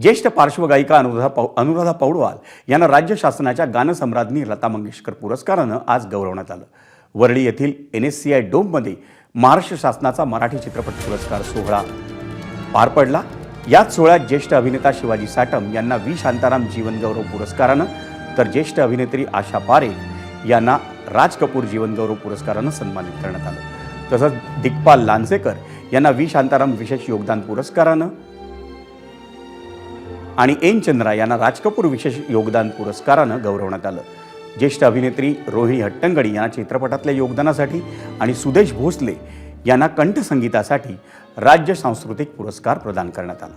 ज्येष्ठ पार्श्वगायिका अनुराधा पौ अनुराधा पौडवाल यांना राज्य शासनाच्या गानसम्राज्ञी लता मंगेशकर पुरस्कारानं आज गौरवण्यात आलं. वरळी येथील एन एस सी आय डोममध्ये महाराष्ट्र शासनाचा मराठी चित्रपट पुरस्कार सोहळा पार पडला. याच सोहळ्यात ज्येष्ठ अभिनेता शिवाजी साटम यांना व्ही. शांताराम जीवनगौरव पुरस्कारानं तर ज्येष्ठ अभिनेत्री आशा पारेख यांना राज कपूर जीवनगौरव पुरस्कारानं सन्मानित करण्यात आलं. तसंच दिग्पाल लांजेकर यांना व्ही. शांताराम विशेष योगदान पुरस्कारानं आणि एन चंद्रा यांना राज कपूर विशेष योगदान पुरस्कारानं गौरवण्यात आलं. ज्येष्ठ अभिनेत्री रोहिणी हट्टंगडी यांना चित्रपटातल्या योगदानासाठी आणि सुदेश भोसले यांना कंठसंगीतासाठी राज्य सांस्कृतिक पुरस्कार प्रदान करण्यात आला.